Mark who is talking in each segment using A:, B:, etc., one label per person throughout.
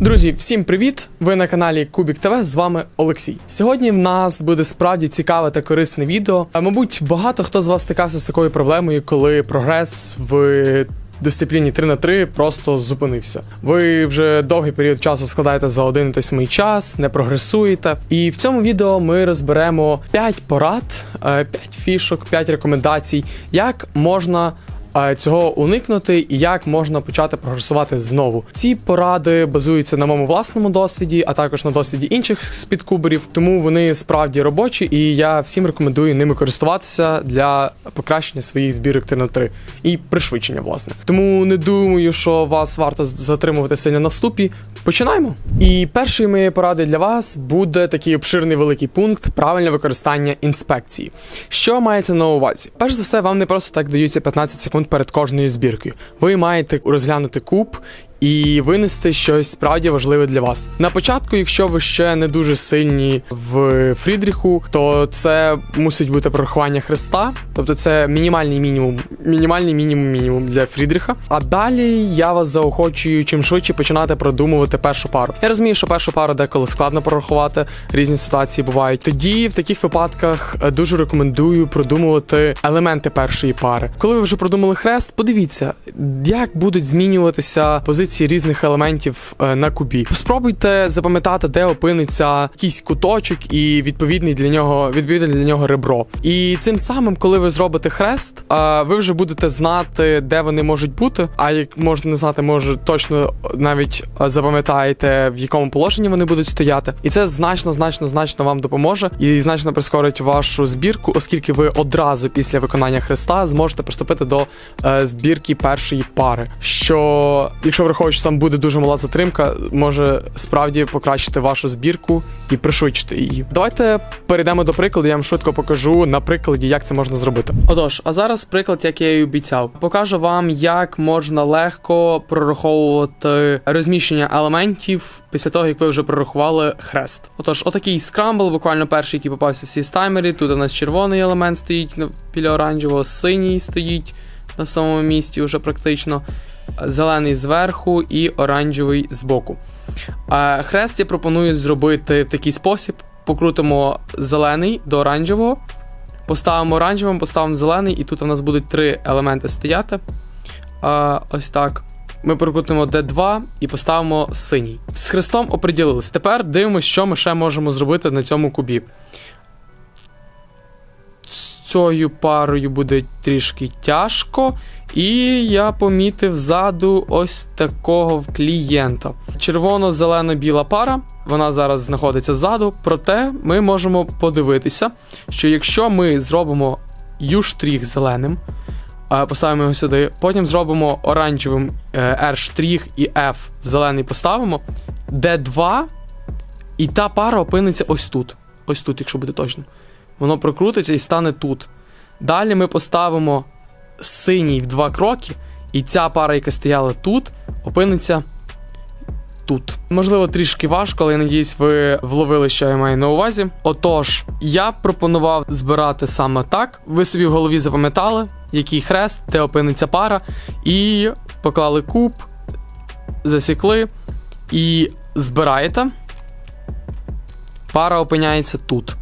A: Друзі, всім привіт! Ви на каналі Кубік ТВ, з вами Олексій. Сьогодні в нас буде справді цікаве та корисне відео. А, Мабуть, багато хто з вас стикався з такою проблемою, коли прогрес в дисципліні 3 на 3 просто зупинився. Ви вже довгий період часу складаєте за один і той самий час, не прогресуєте. І в цьому відео ми розберемо 5 порад, 5 фішок, 5 рекомендацій, як можна е, цього уникнути і як можна почати прогресувати знову. Ці поради базуються на моєму власному досвіді, а також на досвіді інших спідкуберів, тому вони справді робочі, і я всім рекомендую ними користуватися для покращення своїх збірок 3 на 3 і пришвидшення, власне. Тому не думаю, що вас варто затримувати сильно на вступі. Починаємо. І першою моєю порадою для вас буде такий обширний великий пункт правильне використання інспекції. Що мається на увазі? Перш за все, вам не просто так даються 15 секунд перед кожною збіркою. Ви маєте розглянути куб. І винести щось справді важливе для вас. На початку, якщо ви ще не дуже сильні в Фрідріху, то це мусить бути прорахування хреста, тобто це мінімальний мінімум, мінімальний мінімум мінімум для Фрідріха. А далі я вас заохочую чим швидше починати продумувати першу пару. Я розумію, що першу пару деколи складно прорахувати, різні ситуації бувають. Тоді в таких випадках е, дуже рекомендую продумувати елементи першої пари. Коли ви вже продумали хрест, подивіться, як будуть змінюватися позиції різних елементів е, на кубі. Спробуйте запам'ятати, де опиниться якийсь куточок і відповідний для нього відповідне для нього ребро. І цим самим, коли ви зробите хрест, е, ви вже будете знати, де вони можуть бути. А як можете не знати, може точно навіть е, запам'ятаєте, в якому положенні вони будуть стояти. І це значно, значно, значно вам допоможе і значно прискорить вашу збірку, оскільки ви одразу після виконання хреста зможете приступити до збірки першої пари. Що, якщо враховуючи, сам буде дуже мала затримка, може справді покращити вашу збірку і пришвидшити її. Давайте перейдемо до прикладу. Я вам швидко покажу на прикладі, як це можна зробити. Отож, а зараз приклад, як я і обіцяв, покажу вам, як можна легко прораховувати розміщення елементів після того, як ви вже прорахували хрест. Отож, отакий скрамбл, буквально перший, який попався в таймері. Тут у нас червоний елемент стоїть біля оранжевого, синій стоїть на самому місці, вже практично. Зелений зверху і оранжевий збоку. Хрест я пропоную зробити в такий спосіб: покрутимо зелений до оранжевого, поставимо оранжевим, поставимо зелений, і тут у нас будуть три елементи стояти. Ось так. Ми прокрутимо D2 і поставимо синій. З хрестом оприділились. Тепер дивимося, що ми ще можемо зробити на цьому кубі. З цією парою буде трішки тяжко. І я помітив ззаду ось такого клієнта. Червоно-зелено-біла пара. Вона зараз знаходиться ззаду. Проте ми можемо подивитися, що якщо ми зробимо U-штрих зеленим, е, поставимо його сюди, потім зробимо оранжевим е, R-штрих і F зелений поставимо, D2, і та пара опиниться ось тут. Ось тут, якщо буде точно. Воно прокрутиться і стане тут. Далі ми поставимо синій в два кроки, і ця пара, яка стояла тут, опиниться тут. Можливо, трішки важко, але я надіюсь, ви вловили, що я маю на увазі. Отож, я пропонував збирати саме так. Ви собі в голові запам'ятали, який хрест, де опиниться пара, і поклали куб, засікли і збираєте. Пара опиняється тут.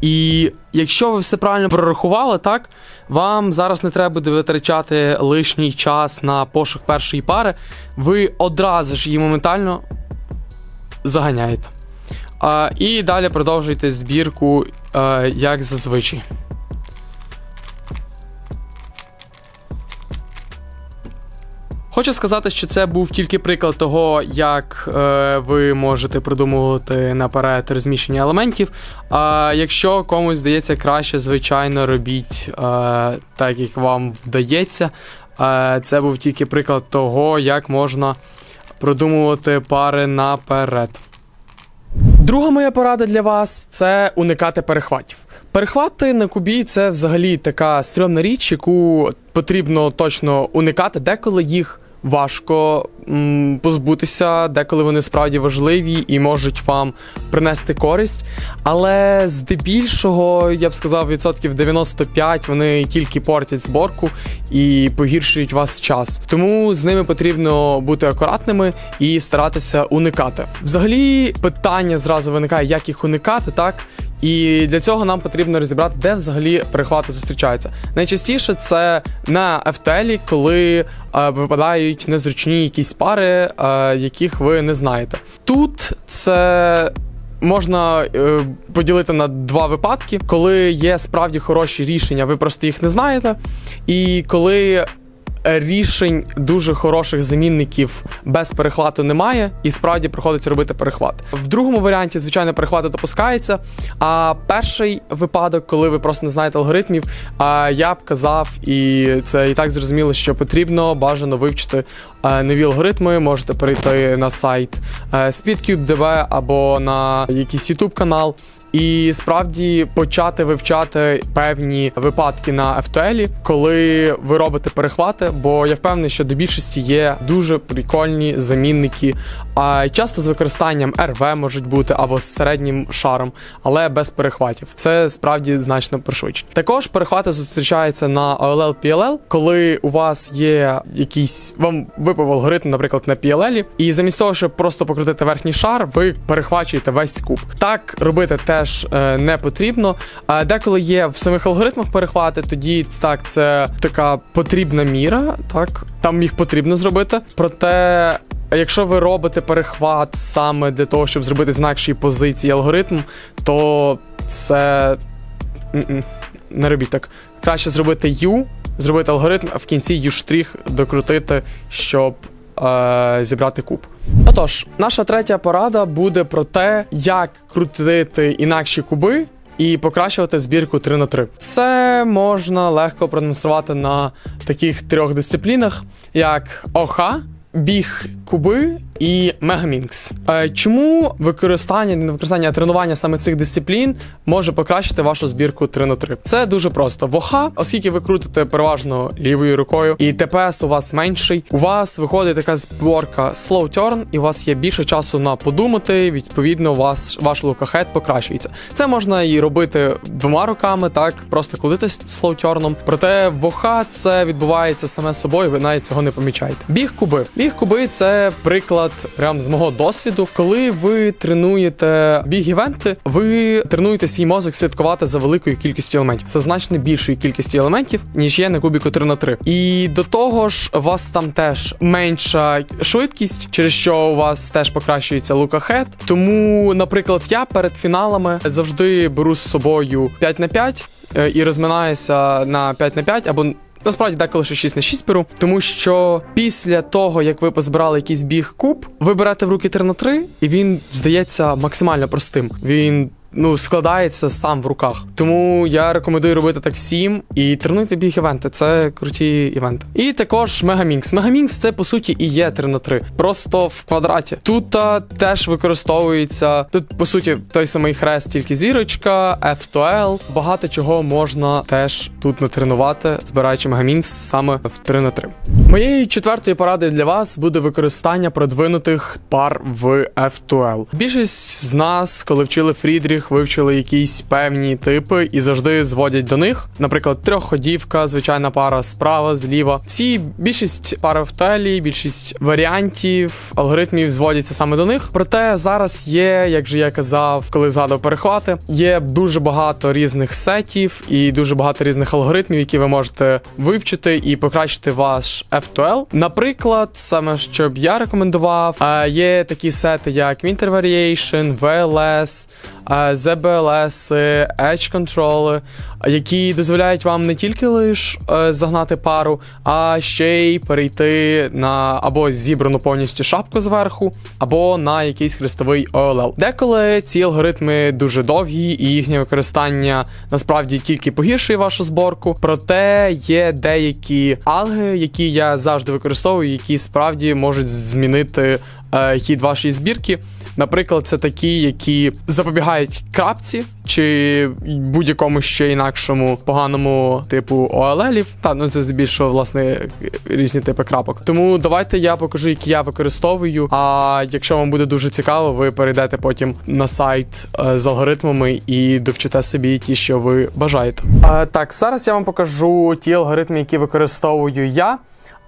A: І якщо ви все правильно прорахували, так вам зараз не треба буде витрачати лишній час на пошук першої пари. Ви одразу ж її моментально заганяєте. А, і далі продовжуйте збірку, а, як зазвичай. Хочу сказати, що це був тільки приклад того, як е, ви можете придумувати наперед розміщення елементів. А якщо комусь здається краще, звичайно, робіть е, так, як вам вдається. Е, це був тільки приклад того, як можна продумувати пари наперед. Друга моя порада для вас це уникати перехватів. Перехвати на кубі це взагалі така стрьомна річ, яку потрібно точно уникати, деколи їх важко м, позбутися, деколи вони справді важливі і можуть вам принести користь. Але здебільшого, я б сказав, відсотків 95 вони тільки портять зборку і погіршують вас час. Тому з ними потрібно бути акуратними і старатися уникати. Взагалі, питання зразу виникає, як їх уникати, так? І для цього нам потрібно розібрати, де взагалі перехвати зустрічаються. Найчастіше це на FTL, коли е, випадають незручні якісь пари, е, яких ви не знаєте. Тут це. Можна е, поділити на два випадки, коли є справді хороші рішення, ви просто їх не знаєте. І коли рішень дуже хороших замінників без перехвату немає, і справді приходиться робити перехват. В другому варіанті, звичайно, перехвати допускаються. А перший випадок, коли ви просто не знаєте алгоритмів, я б казав, і це і так зрозуміло, що потрібно бажано вивчити е, нові алгоритми. Можете перейти на сайт е, SpeedCube.dv або на якийсь YouTube канал. І справді почати вивчати певні випадки на FTL, коли ви робите перехвати, бо я впевнений, що до більшості є дуже прикольні замінники, а часто з використанням RV можуть бути або з середнім шаром, але без перехватів. Це справді значно пришвидшить. Також перехвати зустрічаються на OLL PLL, коли у вас є якийсь вам випав алгоритм, наприклад, на PLL, і замість того, щоб просто покрутити верхній шар, ви перехвачуєте весь куб. Так робити теж е, не потрібно. А деколи є в самих алгоритмах перехвати, тоді так це така потрібна міра. Так там їх потрібно зробити. Проте. Якщо ви робите перехват саме для того, щоб зробити з інакшої позиції алгоритм, то це не робіть так. Краще зробити U, зробити алгоритм, а в кінці U-штрих докрутити, щоб е, зібрати куб. Отож, наша третя порада буде про те, як крутити інакші куби. І покращувати збірку 3 на 3 Це можна легко продемонструвати на таких трьох дисциплінах, як ОХ, біг куби і Мегамінкс. Е, Чому використання не використання а тренування саме цих дисциплін може покращити вашу збірку 3 на 3 Це дуже просто. В ОХ, оскільки ви крутите переважно лівою рукою, і ТПС у вас менший, у вас виходить така зборка slow turn, і у вас є більше часу на подумати. Відповідно, у вас ваш лукахет покращується. Це можна і робити двома руками, так просто кладитись slow turn. Проте в ОХ це відбувається саме собою, ви навіть цього не помічаєте. Біг куби. Біг куби це приклад прям з мого досвіду. Коли ви тренуєте біг-івенти, ви тренуєте свій мозок слідкувати за великою кількістю елементів. Це значно більшою кількістю елементів, ніж є на кубіку 3 на 3 І до того ж, у вас там теж менша швидкість, через що у вас теж покращується лукахет. Тому, наприклад, я перед фіналами завжди беру з собою 5 на 5 е, і розминаюся на 5 на 5 або Насправді деколи ще 6 на 6 беру, тому що після того, як ви позбирали якийсь біг куб, ви берете в руки 3 на 3, і він здається максимально простим. Він ну складається сам в руках. Тому я рекомендую робити так всім і тренуйте біг івенти. Це круті івенти. І також Мегамінкс. Мегамінкс це по суті і є 3 на 3 просто в квадраті. Тут теж використовується тут, по суті, той самий хрест, тільки зірочка, F2L. Багато чого можна теж тут натренувати, збираючи Мегамінкс саме в 3 на 3 Моєю четвертою порадою для вас буде використання продвинутих пар в F2L. Більшість з нас, коли вчили Фрідріх, вивчили якісь певні типи і завжди зводять до них. Наприклад, трьохходівка, звичайна пара справа, зліва. Всі більшість пар в телі, більшість варіантів, алгоритмів зводяться саме до них. Проте зараз є, як же я казав, коли згадав перехвати, є дуже багато різних сетів і дуже багато різних алгоритмів, які ви можете вивчити і покращити ваш F2L. Наприклад, саме що б я рекомендував, е, є такі сети, як Winter Variation, VLS, е, ZBLS, Edge Control, які дозволяють вам не тільки лиш е, загнати пару, а ще й перейти на або зібрану повністю шапку зверху, або на якийсь хрестовий OLL. Деколи ці алгоритми дуже довгі, і їхнє використання насправді тільки погіршує вашу зборку. Проте є деякі алги, які я завжди використовую, які справді можуть змінити е, хід вашої збірки. Наприклад, це такі, які запобігають крапці чи будь-якому ще інакшому поганому типу OLL-ів. Та ну це здебільшого власне різні типи крапок. Тому давайте я покажу, які я використовую. А якщо вам буде дуже цікаво, ви перейдете потім на сайт е, з алгоритмами і довчите собі ті, що ви бажаєте. Е, так, зараз я вам покажу ті алгоритми, які використовую я.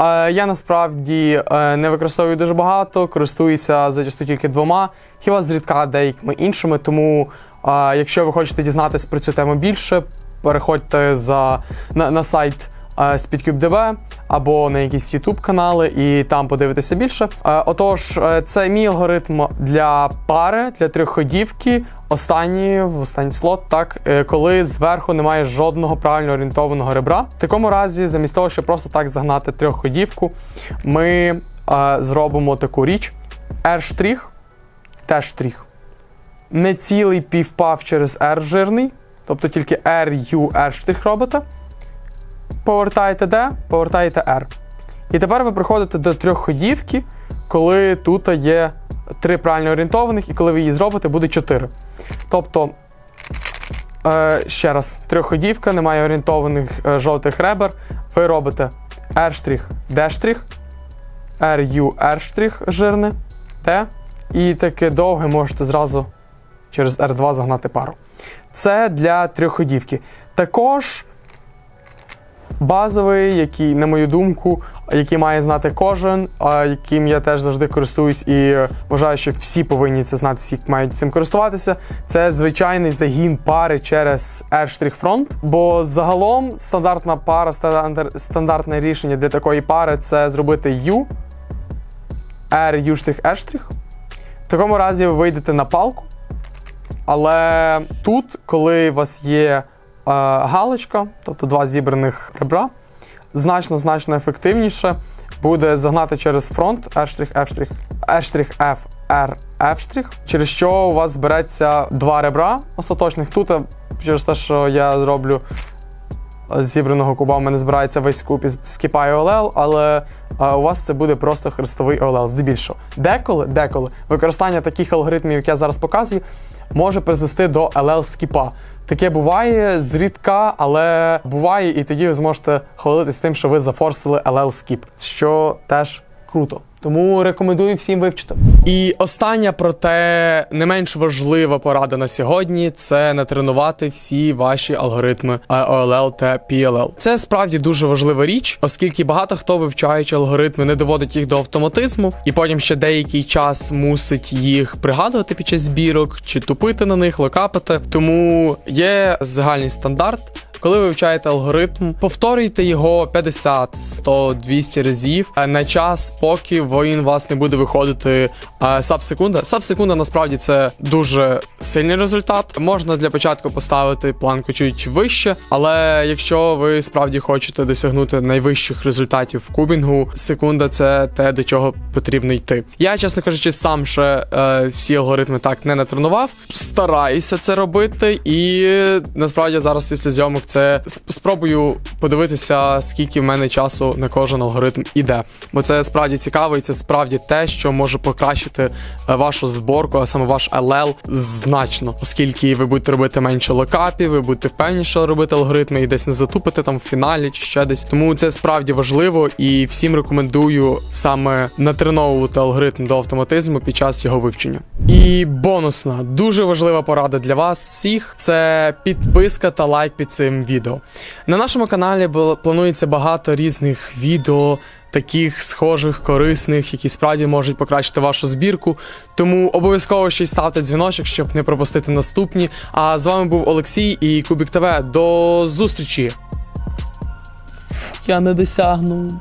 A: Е, Я насправді е, не використовую дуже багато, користуюся зачасту тільки двома, хіба зрідка деякими іншими. Тому, е, якщо ви хочете дізнатися про цю тему більше, переходьте за, на, на сайт SpeedCube.db або на якісь YouTube канали і там подивитися більше. Е, Отож, е, це мій алгоритм для пари, для трьохходівки. Останній в останній слот, так е, коли зверху немає жодного правильно орієнтованого ребра. В такому разі, замість того, щоб просто так загнати трьохходівку, ми е, зробимо таку річ: R', теж штрих. Не цілий півпав через R жирний, тобто тільки R, U, R штрих робите. Повертаєте D, повертаєте R. І тепер ви приходите до трьохходівки, коли тут є три правильно орієнтованих, і коли ви її зробите, буде 4. Тобто, е, ще раз, трьохходівка, немає орієнтованих е, жовтих ребер. Ви робите R', D', RU, R' жирне, T. І таке довге можете зразу через R2 загнати пару. Це для трьохходівки. Також базовий, який, на мою думку, який має знати кожен, яким я теж завжди користуюсь і вважаю, що всі повинні це знати, всі мають цим користуватися. Це звичайний загін пари через R' Бо загалом стандартна пара, стандартне рішення для такої пари це зробити U, R, U', R'. В такому разі ви вийдете на палку. Але тут, коли у вас є галочка, тобто два зібраних ребра, значно значно ефективніше буде загнати через фронт F', F, R, F', через що у вас збереться два ребра остаточних. Тут е, через те, що я зроблю з зібраного куба, в мене збирається весь куб із скіпаю OLL, але е, у вас це буде просто хрестовий OLL, здебільшого. Деколи, деколи використання таких алгоритмів, як я зараз показую, може призвести до LL скіпа. Таке буває зрідка, але буває, і тоді ви зможете хвалитись тим, що ви зафорсили LL скіп, що теж круто. Тому рекомендую всім вивчити. І остання, проте не менш важлива порада на сьогодні це натренувати всі ваші алгоритми OLL та PLL. Це справді дуже важлива річ, оскільки багато хто вивчаючи алгоритми, не доводить їх до автоматизму, і потім ще деякий час мусить їх пригадувати під час збірок чи тупити на них, локапити. Тому є загальний стандарт. Коли ви вивчаєте алгоритм, повторюйте його 50, 100, 200 разів е, на час, поки він вас не буде виходити е, саб-секунда. Саб-секунда насправді це дуже сильний результат. Можна для початку поставити планку чуть вище, але якщо ви справді хочете досягнути найвищих результатів в кубінгу, секунда це те, до чого потрібно йти. Я, чесно кажучи, сам ще е, всі алгоритми так не натренував. Стараюся це робити, і насправді зараз після зйомок це спробую подивитися, скільки в мене часу на кожен алгоритм іде. Бо це справді цікаво, і це справді те, що може покращити е, вашу зборку, а саме ваш LL значно, оскільки ви будете робити менше локапів, ви будете впевніше робити алгоритми і десь не затупити там в фіналі чи ще десь. Тому це справді важливо і всім рекомендую саме натреновувати алгоритм до автоматизму під час його вивчення. І бонусна, дуже важлива порада для вас всіх це підписка та лайк під цим відео. На нашому каналі планується багато різних відео. Таких схожих, корисних, які справді можуть покращити вашу збірку. Тому обов'язково ще й ставте дзвіночок, щоб не пропустити наступні. А з вами був Олексій і Кубік ТВ. До зустрічі! Я не досягну.